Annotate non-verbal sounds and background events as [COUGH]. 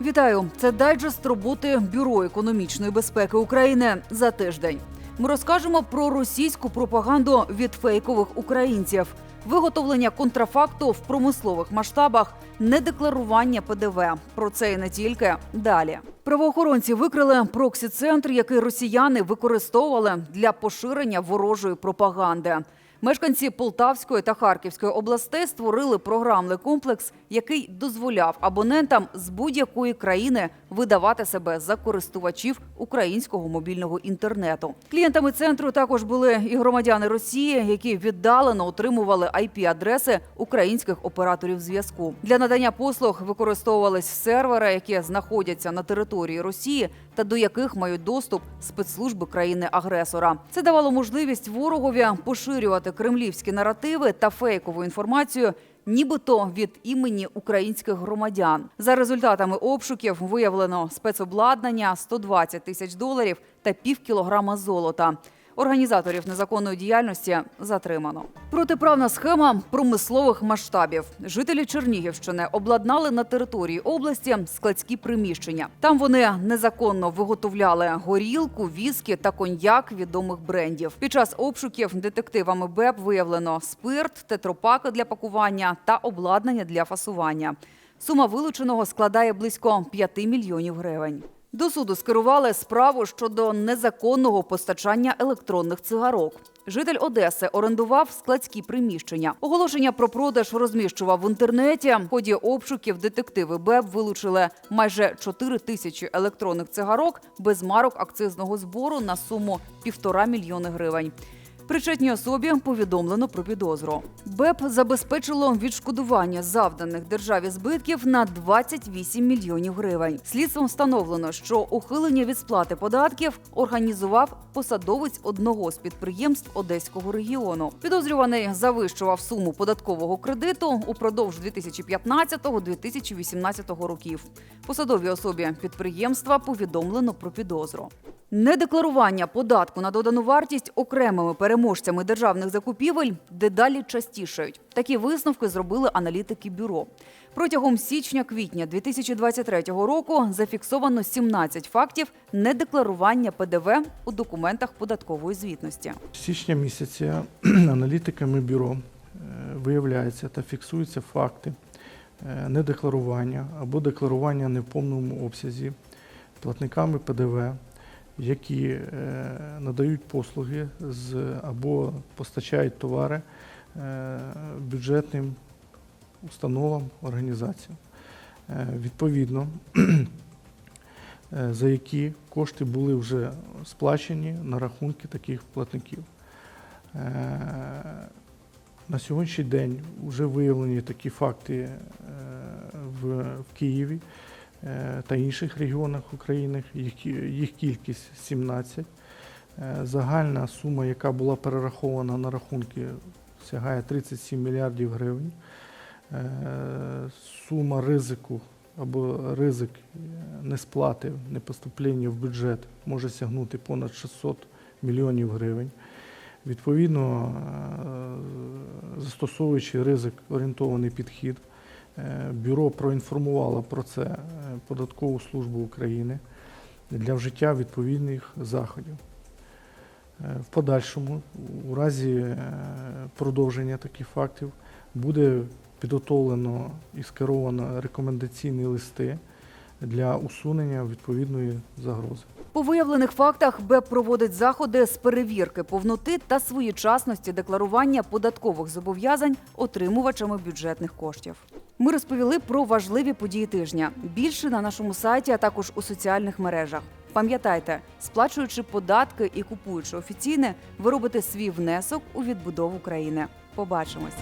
Вітаю! Це дайджест роботи Бюро економічної безпеки України за тиждень. Ми розкажемо про російську пропаганду від фейкових українців, виготовлення контрафакту в промислових масштабах, недекларування ПДВ. Про це і не тільки далі. Правоохоронці викрили проксі-центр, який росіяни використовували для поширення ворожої пропаганди. Мешканці Полтавської та Харківської областей створили програмний комплекс, який дозволяв абонентам з будь-якої країни видавати себе за користувачів українського мобільного інтернету. Клієнтами центру також були і громадяни Росії, які віддалено отримували IP-адреси українських операторів зв'язку. Для надання послуг використовувались сервери, які знаходяться на території Росії та до яких мають доступ спецслужби країни-агресора. Це давало можливість ворогові поширювати кремлівські наративи та фейкову інформацію. Нібито від імені українських громадян за результатами обшуків виявлено спецобладнання 120 тисяч доларів та пів кілограма золота. Організаторів незаконної діяльності затримано. Протиправна схема промислових масштабів. Жителі Чернігівщини обладнали на території області складські приміщення. Там вони незаконно виготовляли горілку, віскі та коньяк відомих брендів. Під час обшуків детективами БЕП виявлено спирт, тетрапаки для пакування та обладнання для фасування. Сума вилученого складає близько 5 мільйонів гривень. До суду скерували справу щодо незаконного постачання електронних цигарок. Житель Одеси орендував складські приміщення. Оголошення про продаж розміщував в інтернеті. В ході обшуків детективи БЕБ вилучили майже 4 тисячі електронних цигарок без марок акцизного збору на суму півтора мільйони гривень. Причетній особі повідомлено про підозру. БЕП забезпечило відшкодування завданих державі збитків на 28 мільйонів гривень. Слідством встановлено, що ухилення від сплати податків організував посадовець одного з підприємств Одеського регіону. Підозрюваний завищував суму податкового кредиту упродовж 2015-2018 років. Посадовій особі підприємства повідомлено про підозру. Недекларування податку на додану вартість окремими переможцями державних закупівель дедалі частішають. Такі висновки зробили аналітики бюро. Протягом січня-квітня 2023 року зафіксовано 17 фактів недекларування ПДВ у документах податкової звітності. Січня місяця [CLEARS THROAT] аналітиками бюро е, виявляється та фіксуються факти е, недекларування або декларування не в повному обсязі платниками ПДВ, які е, надають послуги з або постачають товари е, бюджетним установам, організаціям. Е, Відповідно, [CLEARS THROAT] за які кошти були вже сплачені на рахунки таких платників. На сьогоднішній день вже виявлені такі факти в, Києві та інших регіонах України. Їх, кількість 17. Е, Загальна сума, яка була перерахована на рахунки, сягає 37 мільярдів гривень. Е, Сума ризику або ризик е, несплати, непоступлення в бюджет може сягнути понад 600 мільйонів гривень. Відповідно, е, застосовуючи ризик орієнтований підхід, е, бюро проінформувало про це е, Податкову службу України для вжиття відповідних заходів. Е, В подальшому, у разі е, продовження таких фактів, буде підготовлено і скеровано рекомендаційні листи для усунення відповідної загрози. По виявлених фактах БЕП проводить заходи з перевірки повноти та своєчасності декларування податкових зобов'язань отримувачами бюджетних коштів. Ми розповіли про важливі події тижня. Більше на нашому сайті, а також у соціальних мережах. Пам'ятайте, сплачуючи податки і купуючи офіційне, ви робите свій внесок у відбудову країни. Побачимось.